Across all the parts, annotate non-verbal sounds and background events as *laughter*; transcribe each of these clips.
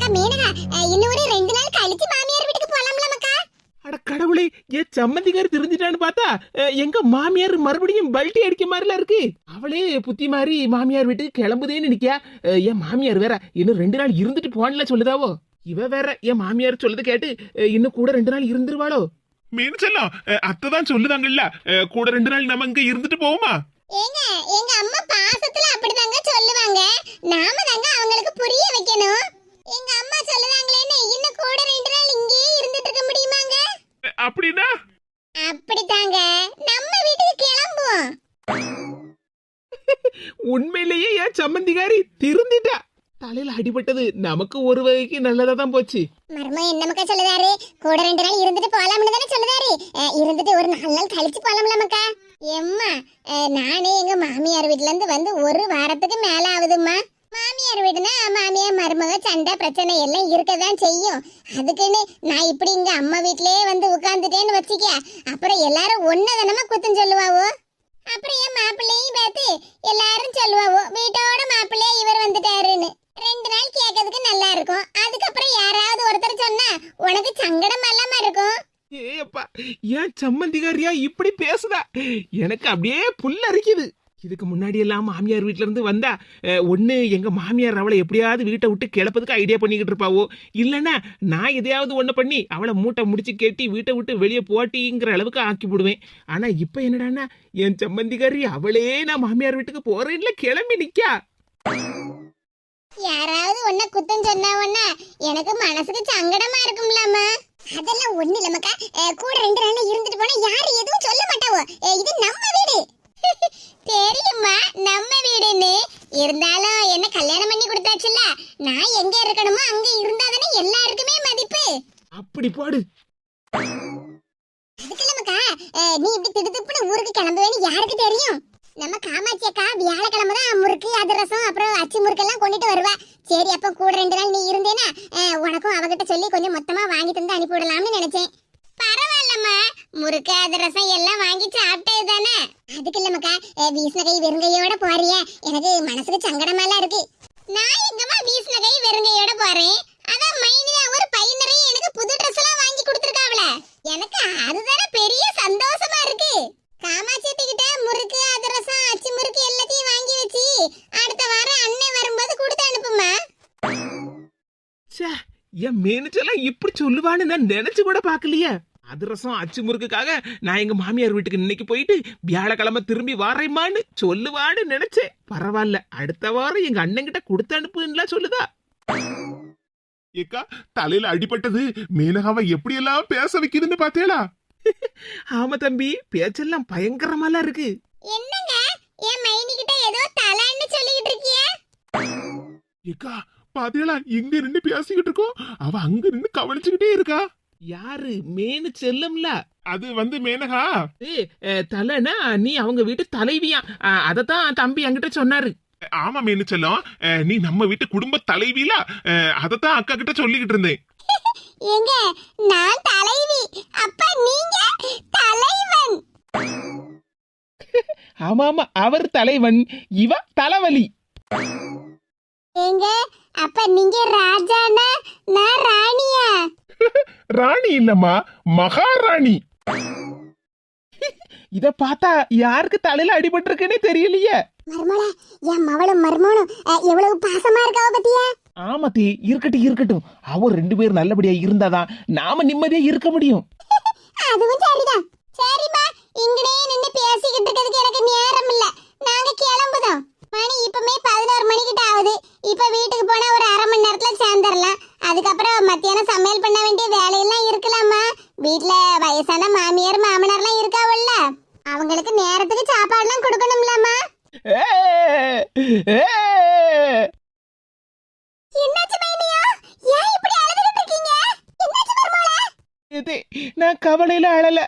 மக்கா மேனகா ஒரு ரெண்டு நாள் கழிச்சு மாமியார் வீட்டுக்கு போலாம்ல மக்கா அட கடவுளே ஏன் சம்மந்திக்காரி தெரிஞ்சிட்டான்னு பார்த்தா எங்க மாமியார் மறுபடியும் பல்ட்டி அடிக்க மாதிரில இருக்கு. அவளே புத்தி மாதிரி மாமியார் வீட்டுக்கு கிளம்புதேன்னு அஹ், என் மாமியார் வேற இன்னும் ரெண்டு நாள் இருந்துட்டு போன்ல சொல்லுதாவோ? இவ வேற என் மாமியார் சொல்லுது கேட்டு இன்னும் கூட ரெண்டு நாள் இருந்துருவாளோ? மீன் செல்லம் அத்தை தான் சொல்லுதாங்கல்ல கூட ரெண்டு நாள் நம்ம இங்க இருந்துட்டு போவோமா? ஏங்க எங்க அம்மா பாசத்துல அப்படிதாங்க சொல்லுவாங்க. நாம தாங்க அவங்களுக்கு புரிய வைக்கணும். உண்மையிலேயே திருந்திட்டா. தலையில அடிபட்டது நமக்கு ஒரு வகைக்கு நல்லதா தான் போச்சு. மர்மம் என்ன மக்கா சொல்லுதாரு? கூட ரெண்டு நாள் இருந்துட்டு போலாம்னு தானே சொல்லுதாரு? இருந்துட்டு ஒரு நாலு நாள் கழிச்சு போலாம்ல மக்கா எம்மா நானே எங்க மாமியார் வீட்ல இருந்து வந்து ஒரு வாரத்துக்கு மேல ஆகுதும்மா. மாமியார் வீடுனா மாமியார் மருமக சண்டை பிரச்சனை எல்லாம் இருக்கதான் செய்யும். அதுக்குன்னு நான் இப்படி இங்க அம்மா வீட்லயே வந்து உட்கார்ந்துட்டேன்னு வச்சுக்க. அப்புறம் எல்லாரும் ஒன்னதனமா குத்தம் சொல்லுவாவோ? அப்புறம் என் மாப்பிள்ளையும் பார்த்து எல்லாரும் சொல்லுவாவோ வீட்டோட மாப்பிள்ளையே இவர் வந்துட்டாருன்னு. ரெண்டு நாள் கேட்கறதுக்கு நல்லா இருக்கும். அதுக்கப்புறம் யாராவது ஒருத்தர் சொன்னா உனக்கு சங்கடம் இல்லாம இருக்கும். ஏப்பா ஏன் சம்மந்திகாரியா இப்படி பேசுதா? எனக்கு அப்படியே புல்லரிக்குது. இதுக்கு முன்னாடி எல்லாம் மாமியார் வீட்டிலேருந்து வந்தா ஒன்று எங்கள் மாமியார் அவளை எப்படியாவது வீட்டை விட்டு கிளப்பதுக்கு ஐடியா பண்ணிக்கிட்டு இருப்பாவோ? இல்லைன்னா நான் எதையாவது ஒன்று பண்ணி அவளை மூட்டை முடிச்சு கேட்டி வீட்டை விட்டு வெளியே போட்டிங்கிற அளவுக்கு ஆக்கி விடுவேன். ஆனால் இப்போ என்னடான்னா என் சம்மந்திகாரி அவளே நான் மாமியார் வீட்டுக்கு போறேன்ல கிளம்பி நிக்கா. யாராவது ஒன்ன குத்தம் சொன்னா உன்ன எனக்கு மனசுக்கு சங்கடமா இருக்கும்லாமா அதெல்லாம் ஒண்ணு இல்லமக்கா கூட ரெண்டு நாள் இருந்துட்டு போனா யாரு எதுவும் சொல்ல மாட்டாவோ? இது நம்ம வீடு. *laughs* தெரியுமா நம்ம வீடுன்னு. இருந்தாலும் என்ன கல்யாணம் பண்ணி கொடுத்தாச்சுல்ல? நான் எங்க இருக்கணுமோ அங்க இருந்தாதானே எல்லாருக்குமே மதிப்பு. அப்படி போடு. அதுக்கு அஹ், நீ இப்படி திடுதிப்புன்னு ஊருக்கு கிளம்புவேன்னு யாருக்கு தெரியும்? நம்ம காமாட்சி அக்கா வியாழக்கிழமை தான் முறுக்கு அதிரசம் அப்புறம் அச்சு முறுக்கு எல்லாம் கொண்டுட்டு வருவா. சரி அப்ப கூட ரெண்டு நாள் நீ இருந்தேனா அஹ், உனக்கும் அவகிட்ட சொல்லி கொஞ்சம் மொத்தமா வாங்கி தந்து அனுப்பி விடலாம்னு நினைச்சேன். பரவாயில்லம்மா. முறுக்கு அதிரசம் எல்லாம் வாங்கி சாப்பிட்டது தானே? அதுக்கு இல்லம்மாக்கா அஹ், வீசின கை வெறுங்கையோட போறிய. எனக்கு மனசுக்கு சங்கடமெல்லாம் இருக்கு. நான் எங்கம்மா வீசின கை வெறுங்கையோட போறேன்? அதான் மைனியா ஒரு பையன் நிறைய எனக்கு புது ட்ரெஸ் எல்லாம் வாங்கி கொடுத்துருக்காவல எனக்கு அதுதானே பெரிய சந்தோஷமா இருக்கு. காமாட்சி கிட்ட முறுக்கு அதிரசம் அச்சு முறுக்கு எல்லாத்தையும் வாங்கி வச்சு அடுத்த வாரம் அண்ணன் வரும்போது கொடுத்து அனுப்புமா என் மேனேஜர்லாம் இப்படி சொல்லுவான்னு நான் நினைச்சு கூட பார்க்கலையே. அதிரசம் அச்சு முறுக்குக்காக நான் எங்க மாமியார் வீட்டுக்கு இன்னைக்கு போயிட்டு வியாழக்கிழமை திரும்பி வாரேம்மான்னு சொல்லுவான்னு நினைச்சேன். பரவாயில்ல அடுத்த வாரம் எங்க அண்ணன் கிட்ட கொடுத்து அனுப்புன்னுலாம் சொல்லுதா? ஏக்கா தலையில அடிபட்டது மேனகாவை எப்படி எல்லாம் பேச வைக்குதுன்னு பாத்தீங்களா ஆமா தம்பி பேச்செல்லாம் பயங்கரமாலாம் இருக்கு. என்னங்க என் மைனி கிட்ட ஏதோ தலான்னு சொல்லிக்கிட்டு இருக்கிய? ஏக்கா பாத்தீங்களா இங்க நின்னு பேசிக்கிட்டு இருக்கோம் அவ அங்க நின்னு கவனிச்சுக்கிட்டே இருக்கா? யாரு? மேனு செல்லம்ல. அது வந்து மேனகா? தலைனா நீ அவங்க வீட்டு தலைவியா? அதத்தான் தம்பி என்கிட்ட சொன்னாரு. ஆமா மீனு செல்லம். நீ நம்ம வீட்டு குடும்ப தலைவில? அதத்தான் அக்கா கிட்ட சொல்லிக்கிட்டு இருந்தேன். *laughs* ஏங்க நான் தலைவி. அப்ப நீங்க தலைவன். *laughs* ஆமா ஆமா அவர் தலைவன். இவ தலைவலி. ஏங்க அப்ப நீங்க ராஜானா? நான் ராணியா? *laughs* ராணி இல்லம்மா மகாராணி. *laughs* இத பார்த்தா யாருக்கு தலையில அடிபட்டிருக்குன்னே தெரியலையே. மர்மோள என் மவளும் மர்மோனும் எவ்வளவு பாசமா இருக்காவ பத்தியா? ஆமா தீ இருக்கட்டும் இருக்கட்டும். அவர் ரெண்டு பேரும் நல்லபடியா இருந்தாதான் நாம நிம்மதியா இருக்க முடியும். *laughs* அதுவும் சரிதான். சரிம்மா இங்கனே நின்னு பேசிக்கிட்டு இருக்கிறதுக்கு எனக்கு நேரம் இல்ல நாங்க கிளம்புதோம். மணி இப்பமே பதினோரு மணிக்கிட்ட ஆகுது. இப்ப வீட்டுக்கு போனா ஒரு அரை மணி நேரத்துல சேர்ந்துடலாம் அதுக்கப்புறம் மத்தியானம் சமையல் பண்ண வேண்டிய வேலையெல்லாம் இருக்கலாமா? வீட்டுல வயசான மாமியார் மாமனார்லாம் இருக்காவல்ல? அவங்களுக்கு நேரத்துக்கு சாப்பாடுலாம் கொடுக்கணும்லாமா ஏ, ஏ. என்னாச்சு மைனியா ஏன் இப்படி அழுதுகிட்டு இருக்கீங்க என்னாச்சு மர்மோள இது நான் கவலையில அழல.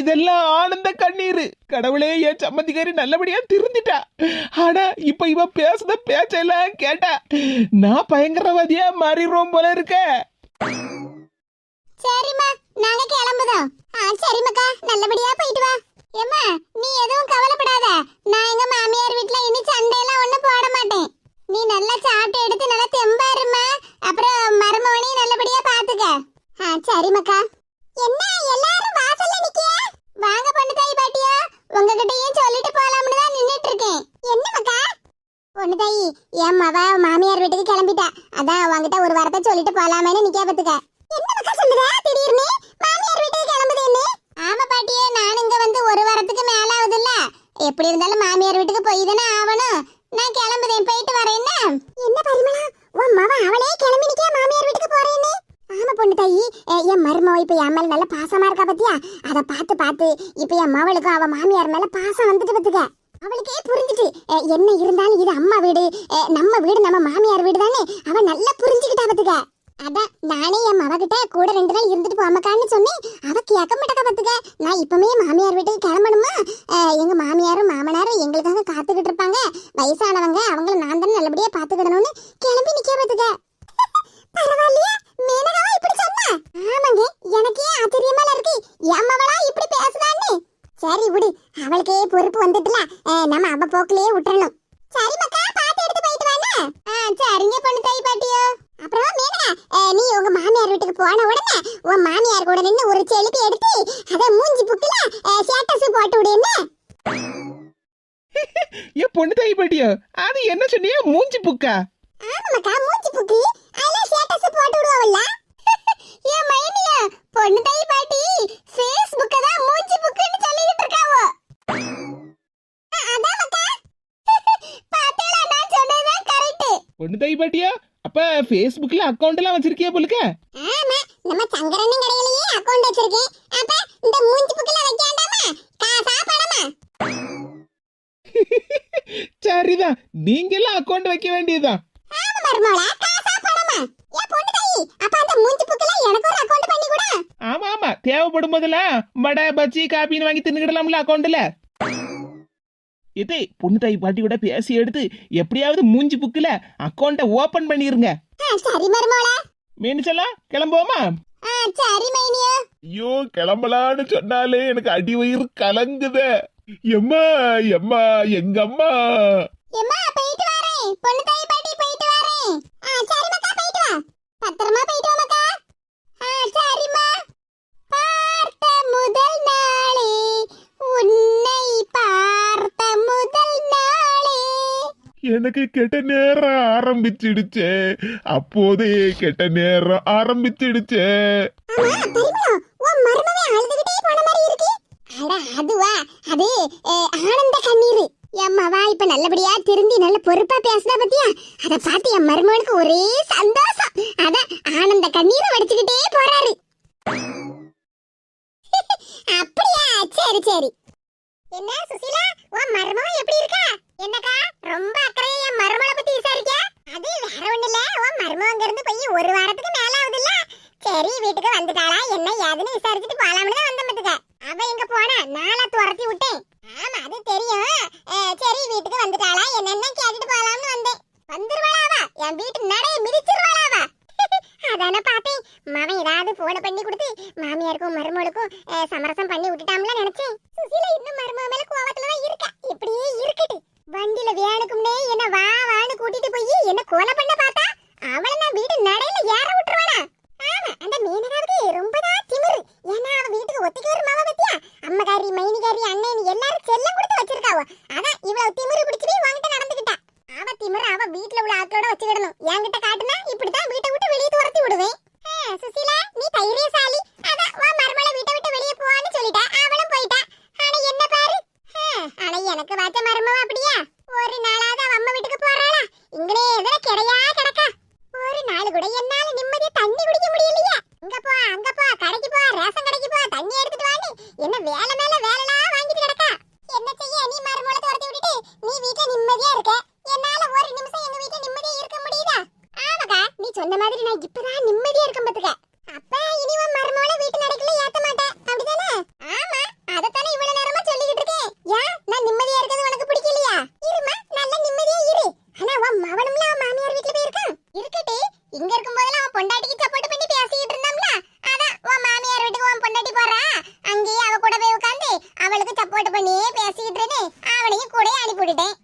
இதெல்லாம் ஆனந்த கண்ணீர். கடவுளே என் சம்மந்திக்காரி நல்லபடியா திருந்திட்டா. ஆனா இப்ப இவ பேசுத பேச்செல்லாம் கேட்டா நான் பயங்கரவாதியா மாறிடுவோம் போல இருக்க. சரிம்மா நாங்க கிளம்புதோம். ஆ சரிம்மாக்கா நல்லபடியா போயிட்டு வா. ஏம்மா நீ எதுவும் கவலைப்படாத. நான் எங்க மாமியார் வீட்ல இனி சண்டையெல்லாம் ஒண்ணும் போட மாட்டேன். நீ நல்லா சாப்பிட்டு எடுத்து நல்லா தெம்பா இருமா அப்புறம் மரும வந்துட்டா அதான் உன்கிட்ட ஒரு வாரத்தை சொல்லிட்டு போலாமேன்னு நிக்கா பத்துக்க. என்ன மக்கா சொல்லுதா திடீர்னு மாமியார் வீட்டுக்கு கிளம்புதேன்னு. ஆமா பாட்டியே நான் இங்க வந்து ஒரு வாரத்துக்கு மேல ஆகுதுல்ல எப்படி இருந்தாலும் மாமியார் வீட்டுக்கு போய் தானே ஆகணும் நான் கிளம்புதேன். போயிட்டு வரேன் என்ன? பரிமளா? உன் மவ அவளே கிளம்பி நிக்கா மாமியார் வீட்டுக்கு போறேன்னு? ஆமா பொண்ணு தாயி. என் மருமவ இப்ப என் மேல நல்ல பாசமா இருக்கா பத்தியா? அத பார்த்து பார்த்து இப்ப என் மவளுக்கும் அவ மாமியார் மேல பாசம் வந்துட்டு பத்துக்க. அவளுக்கே புரிஞ்சுட்டு என்ன இருந்தாலும் இது அம்மா வீடு. நம்ம வீடு நம்ம மாமியார் வீடு தானே. அவ நல்லா புரிஞ்சுக்கிட்டா பத்துக்க. அதான் நானே என் மவகிட்ட கூட ரெண்டு நாள் இருந்துட்டு போமக்கான்னு சொன்னேன். அவ கேட்க மாட்டக்கா பத்துக்க நான் இப்பவுமே மாமியார் வீட்டுக்கு கிளம்பணுமா? எங்க மாமியாரும் மாமனாரும் எங்களுக்காக காத்துக்கிட்டு இருப்பாங்க. வயசானவங்க அவங்கள நான் தானே நல்லபடியா பாத்துக்கிடணும்னு கிளம்பி நிக்க பாத்துக்க பரவாயில்லையா? மேனகாவா இப்படி சொன்னா? ஆமாங்க எனக்கே ஆச்சரியமா இருக்கு. என் மவளா இப்படி பேசுதான்னு. சரி விடு அவளுக்கே பொறுப்பு வந்துட்டுல. நம்ம அவ போக்கிலேயே விட்டுறணும். சரி மக்கா பாத்து எடுத்து போயிட்டு வாங்க. சரிங்க பொண்ணு தாய் பாட்டியோ. அப்புறம் மேனகா நீ உங்க மாமியார் வீட்டுக்கு போன உடனே உன் மாமியார் கூட நின்னு ஒரு செலுப்பி எடுத்து அத மூஞ்சி புக்குல ஸ்டேட்டஸ் போட்டு விடு என்ன? *laughs* ஏன் பொண்ணு தாய் பாட்டியோ அது என்ன சொன்னியா மூஞ்சி புக்கா? ஆமாக்கா மூஞ்சி புக்கு அதுல ஸ்டேட்டஸ் போட்டு விடுவாங்கல்ல ஏன் மைனியா பொண்ணு தாய் பாட்டி ஃபேஸ்புக்க தான் மூஞ்சி புக்குன்னு சொல்லிட்டு இருக்காவோ அதான் மக்கா பாத்தீங்களா நான் சொன்னதுதான் பொண்ணு தாய் பாட்டியா? அப்ப ஃபேஸ்புக்ல அக்கவுண்ட் எல்லாம் வச்சிருக்கியா போலுக்க? ஆமா நம்ம சங்கரண்ணன் கடையிலேயே அக்கவுண்ட் வச்சிருக்கேன் அப்ப இந்த மூஞ்சி புக்குல வைக்காண்டாமா? காசா பணமா சரிதான். நீங்க எல்லாம் அக்கவுண்ட் வைக்க வேண்டியதுதான். ஆமா மர்மோளா காசா பணமா ஏன் பொண்ணு தாய் அப்ப அந்த மூஞ்சி புக்குல எனக்கு ஒரு அக்கவுண்ட் பண்ணி கூட. ஆமா ஆமா. தேவைப்படும் போதெல்லாம் வடை பஜ்ஜி காப்பின்னு வாங்கி தின்னுக்கிடலாம்ல அக்கௌண்ட்ல இதே பொண்ணு தாய் பாட்டி கூட பேசி எடுத்து எப்படியாவது மூஞ்சி புக்கில் அக்கௌண்ட்டை ஓபன் பண்ணிருங்க. சரி மர்மோளா மேனிச்சலாம் கிளம்புவோமா? ஆ, சரி மைனியா. ஐயோ கிளம்பலான்னு சொன்னாலே எனக்கு அடி வயிறு கலங்குதே. எம்மா எம்மா எங்க அம்மா எம்மா போயிட்டு வரேன். பொண்ணு தாய் எனக்கு கெட்ட நேரம் ஆரம்பிச்சிடுச்சே. அப்போதே கெட்ட நேரம் ஆரம்பிச்சிடுச்சே. ஆமா பரிமளம் உன் மருமவே அழுதுகிட்டே போன மாதிரி இருக்கு. அட அதுவா? அது அஹ், ஆனந்த கண்ணீர். எம்மாவா இப்ப நல்லபடியா திருந்தி நல்ல பொறுப்பா பேசுதா பத்தியா? அத பார்த்து என் மருமகனுக்கு ஒரே சந்தோஷம். அதான் ஆனந்த கண்ணீரை வடிச்சுக்கிட்டே போறாரு. *laughs* அப்படியா? சரி சரி. என்ன சுசிலா? உன் மருமகன் எப்படி இருக்கா? என்னக்கா? ரொம்ப அக்கறையா என் மருமகளை பத்தி விசாரிக்க? அது வேற ஒண்ணு இல்ல. உன் மருமகன் இருந்து போய் ஒரு வாரத்துக்கு மேல ஆகுது இல்ல சரி வீட்டுக்கு வந்துட்டாளா? என்ன ஏதுன்னு விசாரிச்சுட்டு போலாம்னு தான் வந்தேன் பாத்துக்க. அவ எங்க போனா? நாளா துரத்தி விட்டேன். ஆமா அது தெரியும். சரி வீட்டுக்கு வந்துட்டாளா? என்னென்ன கேட்டுட்டு போலாம்னு வந்தேன். வந்துருவாளாவா என் வீட்டு நடைய மிதிச்சிருவாளாவா அதான *laughs* அதானே பாத்தேன் மாமன் ஏதாவது போன பண்ணி கொடுத்து மாமியாருக்கும் மருமகளுக்கும் சமரசம் பண்ணி விட்டுட்டாம்ல நினைச்சேன். சுசிலா இன்னும் மருமக மேல கோவத்துல தான் இருக்கா இப்படியே இருக்கட்டு வண்டியில வேணுக்கும்னே என்ன வா வான்னு கூட்டிட்டு போய் என்ன கொலை பண்ண பார்த்தா அவளை நான் வீட்டு நடையில ஏற விட்டுருவானா ஆமா அந்த மீனகாவுக்கு ரொம்ப தான் திமிரு ஏன்னா அவ வீட்டுக்கு ஒத்திக்கு ஒரு மாவ பத்தியா அம்மகாரி மைனிகாரி அண்ணன் எல்லாரும் செல்லம் கொடுத்து வச்சிருக்காவோ அதான் இவ்வளவு திமிரு பிடிச்சு போய் வாங்கிட்டு நடந்துக்கிட்டா அவ திமிரு அவ வீட்ல உள்ள ஆட்களோட என்கிட்ட காட்டுனா இப்படிதான் வீட்டை விட்டு வெளியே துரத்தி விடுவேன் ஆ, சுசீலா நீ தைரியசாலி அதான் வா மருமலை வீட்டை விட்டு வெளியே போவான்னு சொல்லிட்டா அவளும் போயிட்டா ஆனா என்ன பாரு ஆ, ஆனா எனக்கு வாச்ச மருமவ அப்படியா ஒரு நாளாவது அவ அம்மா வீட்டுக்கு போறாளா இங்கனே எதிர கிடையா கிடக்கா ஒரு நாள் கூட என்னால நிம்மதியா தண்ணி குடிக்க முடியலையா இங்க போ அங்க போ கடைக்கு போ ரேஷன் கடைக்கு போ தண்ணி எடுத்துட்டு வான்னு என்ன வேலை மேல வேலைலாம் வாங்கிட்டு கிடக்கா என்ன செய்ய நீ மருமகளை துரத்தி விட்டுட்டு நீ வீட்ல நிம்மதியா இருக்க என்னால ஒரு நிமிஷம் எங்க வீட்ல நிம்மதியா இருக்க முடியுதா ஆமாக்கா நீ சொன்ன மாதிரி நான் இப்பதான் நிம்மதியா இருக்கேன் பாத்துக்க அப்ப இனி உன் மருமகளை வீட்டு நடக்கல ஏத்த மாட்டேன் அப்படிதானே ஆமா அதத்தானே இவ்வளவு நேரமா சொல்லிக்கிட்டு இருக்கேன் ஏன் நான் நிம்மதியா இருக்கிறது உனக்கு பிடிக்கலையா இருமா நல்ல நிம்மதியா இரு ஆனா உன் மவனும்ல அவன் மாமியார் வீட்ல போய் இருக்கான் இருக்கட்டே இங்க இருக்கும் போதெல்லாம் அவன் பொண்டாட்டிக்கு சப்போர்ட் பண்ணி பேசிட்டு இருந்தாம்ல அதான் உன் மாமியார் வீட்டுக்கு உன் பொண்டாட்டி போறா அங்கேயே அவ கூட போய் உட்கார்ந்து அவளுக்கு சப்போர்ட் பண்ணியே பேசிட்டு இருந்து அவனையும் கூட அனுப்பி விட்டுட்டேன்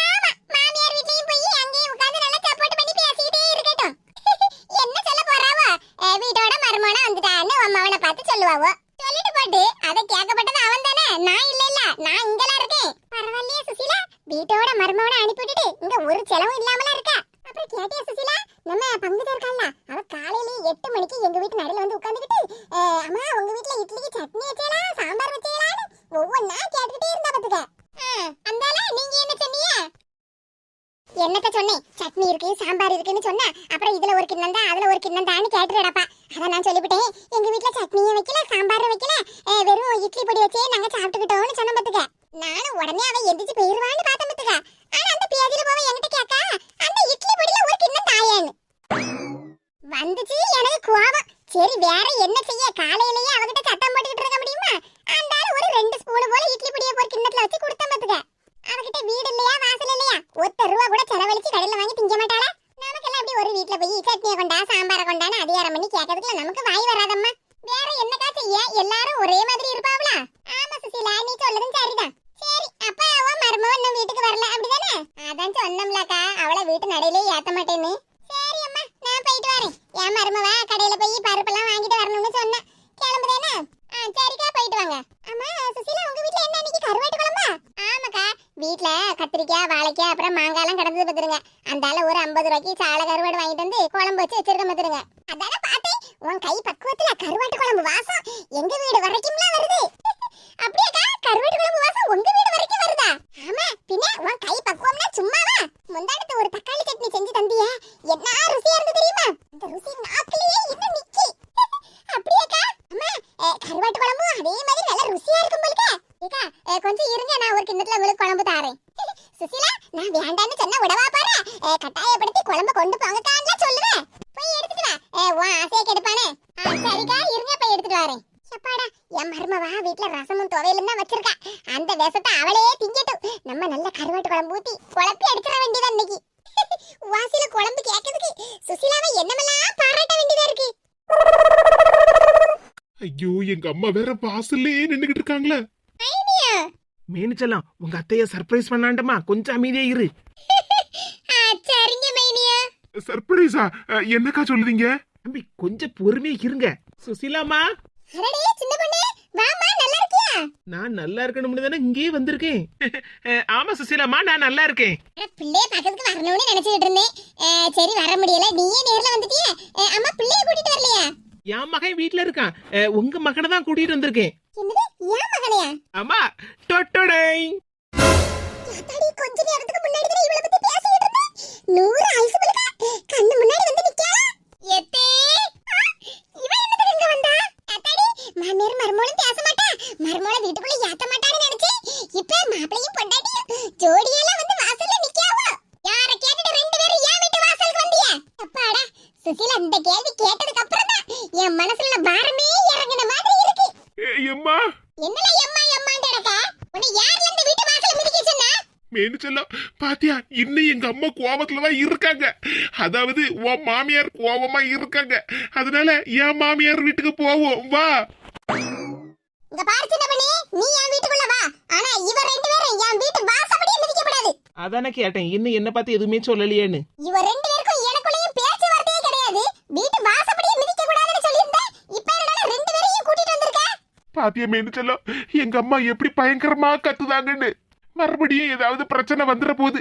ஆமா மாமியார் வீட்லயும் போய் அங்கேயே உட்கார்ந்து நல்லா சப்போர்ட் பண்ணி பேசிட்டே இருக்கட்டும் என்ன சொல்ல போறாவோ அஹ் வீட்டோட மருமகனா வந்துட்டான்னு உன் மவனை பார்த்து சொல்லுவாவோ சொல்லிட்டு பாட்டு. அதை கேட்கப்பட்டது அவன் தானே. நான் இல்ல இல்ல நான் இங்கலாம் இருக்கேன். பரவாயில்லையே சுசிலா. வீட்டோட மருமகனை அனுப்பிவிட்டுட்டு இங்க ஒரு செலவும் இல்லாமல இருக்கு அப்புறம் கேட்டியா சுசீலா நம்ம பங்குதா இருக்கால அவ காலையிலேயே எட்டு மணிக்கு எங்க வீட்டு நடுல வந்து உட்காந்துக்கிட்டு அம்மா உங்க வீட்ல இட்லிக்கு சட்னி வச்சேலா சாம்பார் வச்சேலான்னு ஒவ்வொன்னா கேட்டுக்கிட்டே இருந்தா பாத்துக்க அந்தால நீங்க என்ன சொன்னீங்க என்னத்த சொன்னேன் சட்னி இருக்கு சாம்பார் இருக்குன்னு சொன்னா அப்புறம் இதுல ஒரு கிண்ணம் தான் அதுல ஒரு கிண்ணம் தான் கேட்டுடப்பா அதான் நான் சொல்லிவிட்டேன். எங்க வீட்டுல சட்னியும் வைக்கல சாம்பாரும் வைக்கல. வெறும் இட்லி பொடி வச்சே நாங்க சாப்பிட்டுக்கிட்டோம்னு சொன்ன பத்துக்க. நானும் உடனே அவன் எந்திரிச்சு போயிருவான்னு பார்த்த பத்துக்க. ஆனா அந்த பேதியில போவ என்கிட்ட கேட்டா அந்த இட்லி பொடியில ஒரு கிண்ணம் தாயேன்னு. வந்துச்சு எனக்கு கோபம். சரி வேற என்ன செய்ய? காலையிலேயே அவகிட்ட சத்தம் போட்டுக்கிட்டு இருக்க முடியுமா? அந்த ஒரு ரெண்டு ஸ்பூன் போல இட்லி பொடியை ஒரு கிண்ணத்துல வச்சு கொடுத்தேன் பாத்துக்க. அவகிட்ட வீடு இல்லையா வாசல் இல்லையா? ஒத்த ரூபா கூட செலவழிச்சு கடையில வாங்கி திங்க மாட்டாளா? நமக்கெல்லாம் அப்படி ஒரு வீட்டுல போய் சட்னியை கொண்டா சாம்பார கொண்டான்னு அதிகாரம் பண்ணி கேட்கறதுக்குள்ள நமக்கு வாய் வராதம்மா. வேற என்னக்கா செய்ய? எல்லாரும் ஒரே மாதிரி இருப்பாங்களா ஆமா சுசீலா நீ சொல்லதும் சரிதான் சரி அப்ப அவ மருமவ இன்னும் வீட்டுக்கு வரல அப்படிதானே அதான் சொன்னோம்லக்கா அவளை வீட்டு நடையிலே ஏத்த மாட்டேன்னு சரி அம்மா நான் போயிட்டு வரேன் என் மருமவ கடையில போய் பருப்பெல்லாம் வாங்கிட்டு வரணும்னு சொன்னேன் கிளம்புதேனா ஆ சரிக்கா போயிட்டு வாங்க அம்மா சுசீலா உங்க வீட்ல என்ன இன்னைக்கு கருவாட்டு குழம்பா ஆமாக்கா வீட்ல கத்திரிக்காய் வாழைக்காய் அப்புறம் மாங்காய்லாம் கிடந்தது பாத்துருங்க அந்தால ஒரு ஐம்பது ரூபாய்க்கு சால கருவாடு வாங்கிட்டு வந்து குழம்பு வச்சு வச்சிருக்க பாத்துருங்க. அதான பார்த்தேன் உன் கை பக்குவத்துல கருவாட்டு குழம்பு வாசம் எங்க வீடு வரைக்கும்லாம் வருது. அப்படியாக்கா கருவாட்டு குழம்பு வாசம் உங்க வீடு வரைக்கும் வருதா? ஆமா பின்ன உன் கை பக்குவம்னா சும்மாவா? முந்தானத்து ஒரு தக்காளி சட்னி செஞ்சு தந்தியா என்ன ருசியா இருந்து தெரியுமா இந்த ருசி நாக்கிலேயே இன்னும் நிக்கி அப்படியாக்கா அம்மா அஹ், கருவாட்டு குழம்பு அதே மாதிரி நல்ல ருசியா இருக்கும் போலுக்க ஏக்கா அஹ், கொஞ்சம் இருங்க நான் ஒரு கிண்ணத்துல உங்களுக்கு குழம்பு தாரேன் சுசிலா நான் வேண்டான்னு சொன்னா விடவா பாரு அஹ், கட்டாயப்படுத்தி குழம்பு கொண்டு போங்கக்கான்னு சொல்லுவேன் போய் எடுத்துட்டு வா. உன் ஆசையை கெடுப்பானே. ஆ, சரிக்கா இருங்க போய் எடுத்துட்டு வரேன். சப்பாடா என் மருமவா வீட்ல ரசமும் துவையலும் தான் வச்சிருக்கா. அந்த விஷத்தை அவளே திங்கட்டும். நம்ம நல்ல கருவாட்டு குழம்பு ஊத்தி குழப்பி அடிச்சிட வேண்டியதா இன்னைக்கு. *laughs* வாசில குழம்பு கேட்கறதுக்கு சுசிலாவை என்னமெல்லாம் பாராட்ட வேண்டியதா இருக்கு? ஐயோ எங்க அம்மா வேற வாசல்லே நின்னுகிட்டு இருக்காங்களே. மேனிச்சலாம் உங்க அத்தைய சர்ப்ரைஸ் பண்ணாண்டமா கொஞ்சம் அமைதியா இரு. *laughs* சரிங்க மைனியா. சர்ப்ரைஸா? என்னக்கா சொல்லுதீங்க? தம்பி கொஞ்சம் பொறுமையா இருங்க. சுசிலாமா அரடே சின்ன பொண்ணு வாமா நல்லா இருக்கியா? நான் நல்லா இருக்கணும்னு தானே இங்கேயே வந்திருக்கேன். ஆமா சுசிலாமா நான் நல்லா இருக்கேன். பிள்ளைய பக்கத்துக்கு வரணும்னு நினைச்சிட்டு இருந்தேன். சரி வர முடியல. நீயே நேர்ல வந்துட்டியே. அம்மா பிள்ளைய கூட்டிட்டு வரலையா? என் மகன் வீட்ல இருக்கான். உங்க மகனை தான் கூட்டிட்டு வந்திருக்கேன். என்னது ஏன் மகனையா? ஆமா டொட்டொடை. தடி கொஞ்ச நேரத்துக்கு முன்னாடி தான் இவளை பத்தி பேசிட்டு இருந்தேன்? நூறு ஐஸ் பல்கா கண்ணு முன்னாடி வந்து நிக்கா எத்தே ஆ, இவ என்னதுக்கு இங்க வந்தா அத்தாடி மாமியார் மருமகளும் பேச மாட்டா மருமகளை வீட்டுக்குள்ள ஏத்த மாட்டான்னு நினைச்சேன் இப்ப மாப்பிளையும் பொண்டாட்டியும் ஜோடியெல்லாம் வந்து வாசல்ல நிக்காவோ யார கேட்டுட்டு ரெண்டு பேரும் ஏன் வீட்டு வாசலுக்கு வந்தீங்க அப்பாடா சுசீலா இந்த கேள்வி கேட்டதுக்கு அப்புறம் தான் என் மனசுல உள்ள பாரமே இறங்கின மாதிரி இருக்கு எம்மா என்னல எம்மா எம்மான்னு கிடக்கா உன்னை யார்ல இந்த வீட்டு வாசல்ல மிதிக்க சொன்னா மேனு செல்லம் பாத்தியா இன்னும் எங்க அம்மா கோபத்துல தான் இருக்காங்க. அதாவது உன் மாமியார் கோபமா இருக்காங்க. அதனால என் மாமியார் வீட்டுக்கு போவோம். வா. இங்க பாரு சின்ன பண்ணி நீ என் வீட்டுக்குள்ள வா. ஆனா இவ ரெண்டு பேரும் என் வீட்டு வாசப்படியே மிதிக்கப்படாது அதானே கேட்டேன். இன்னும் என்ன பார்த்து எதுவுமே சொல்லலையேன்னு. இவ ரெண்டு பேருக்கும் எனக்குள்ளேயும் பேச்சுவார்த்தையே கிடையாது. வீட்டு வாசப்படியே மிதிக்க கூடாதுன்னு சொல்லியிருந்தேன் இப்ப என்னடா ரெண்டு பேரையும் கூட்டிட்டு வந்திருக்க? பாத்தியா மேனு செல்லம் எங்க அம்மா எப்படி பயங்கரமா கத்துதாங்கன்னு. மறுபடியும் ஏதாவது பிரச்சனை வந்துட போகுது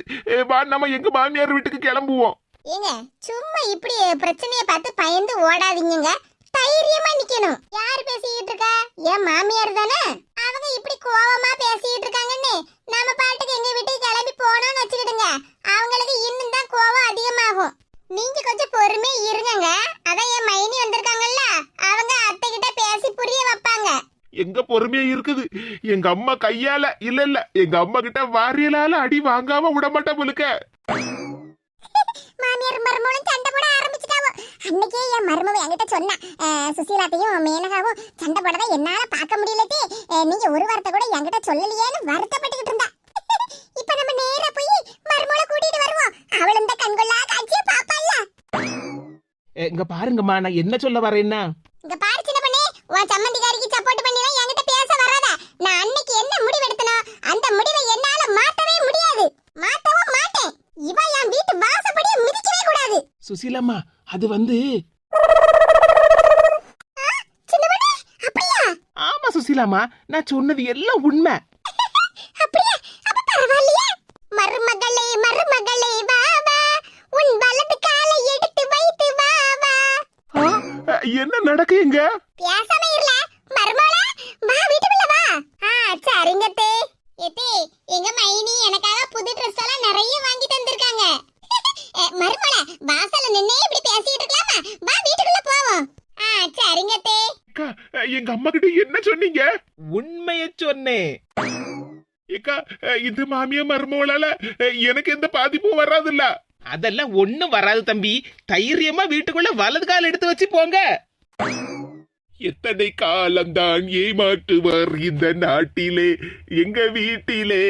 வா நம்ம எங்க மாமியார் வீட்டுக்கு கிளம்புவோம். ஏங்க சும்மா இப்படி பிரச்சனைய பார்த்து பயந்து ஓடாதீங்கங்க. தைரியமா நிக்கணும். யார் பேசிக்கிட்டு இருக்கா? என் மாமியார் தானே? அவங்க இப்படி கோவமா பேசிக்கிட்டு இருக்காங்கன்னு நம்ம பாட்டுக்கு எங்க வீட்டுக்கு கிளம்பி போனோம்னு வச்சுக்கிடுங்க. அவங்களுக்கு இன்னும் தான் கோவம் அதிகமாகும். நீங்க கொஞ்சம் பொறுமையா இருங்கங்க. அதான் என் மைனி வந்திருக்காங்கல்ல அவங்க அத்தை கிட்ட பேசி புரிய வைப்பாங்க. எங்க பொறுமையா இருக்குது. எங்க அம்மா கையால இல்ல இல்ல எங்க அம்மா கிட்ட வாரியலால அடி வாங்காம விட மாட்டா போலுக்க. மாமியார் மருமகளும் சண்டை போட ஆரம்பிச்சிட்டாவோ. அன்னைக்கே என் மருமவ என்கிட்ட சொன்னா சுசீலாத்தையும் மேனகாவும் சண்டை போடதான் என்னால பார்க்க முடியலத்தே அஹ், நீங்க ஒரு வார்த்தை கூட என்கிட்ட சொல்லலையேன்னு வருத்தப்பட்டுக்கிட்டு இருந்தா. *laughs* இப்ப நம்ம நேரா போய் மருமகளை கூட்டிட்டு வருவோம். அவள் இந்த கண்கொள்ளா காட்சியை பாப்பால அஹ், இங்க பாருங்கம்மா நான் என்ன சொல்ல வரேன்னா இங்க பாரு சின்ன பண்ணே உன் சம்மந்திக்காரிக்கு சப்போர்ட் பண்ணிலாம் என்கிட்ட பேச வராத நான் அன்னைக்கு என்ன முடிவு எடுத்தனோ அந்த முடிவை என்னால மாத்தவே முடியாது மாத்தவும் மாட்டேன் இவ என் வீட்டு வாசப்படியே மிதிக்கவே கூடாது சுசிலாம்மா அது வந்து ஆமா சுசிலாம்மா நான் சொன்னது எல்லாம் உண்மை. மருமகளே மருமகளே வா வா. உன் வலது காலை எடுத்து வை என்ன நடக்குங்க பேசாம இருல. மருமகளா வா வீட்டுக்குள்ள வா. ஆ சரிங்க தே எங்க மைனி எனக்காக புது Dress எல்லாம் நிறைய வாங்கி தந்திருக்காங்க மருமகளா வாசல்ல நின்னே இப்படி பேசிட்டு இருக்கலாமா வா வீட்டுக்குள்ள போவோம் ஆ சரிங்க தே அக்கா எங்க அம்மா கிட்ட என்ன சொன்னீங்க? உண்மைய சொன்னேன். ஏக்கா இந்த மாமியா மருமகளால எனக்கு எந்த பாதிப்பும் வராதுல்ல. அதெல்லாம் ஒண்ணும் வராது தம்பி. தைரியமா வீட்டுக்குள்ள வலது கால் எடுத்து வச்சு போங்க. எத்தனை காலம்தான் ஏமாற்றுவர் இந்த நாட்டிலே எங்க வீட்டிலே.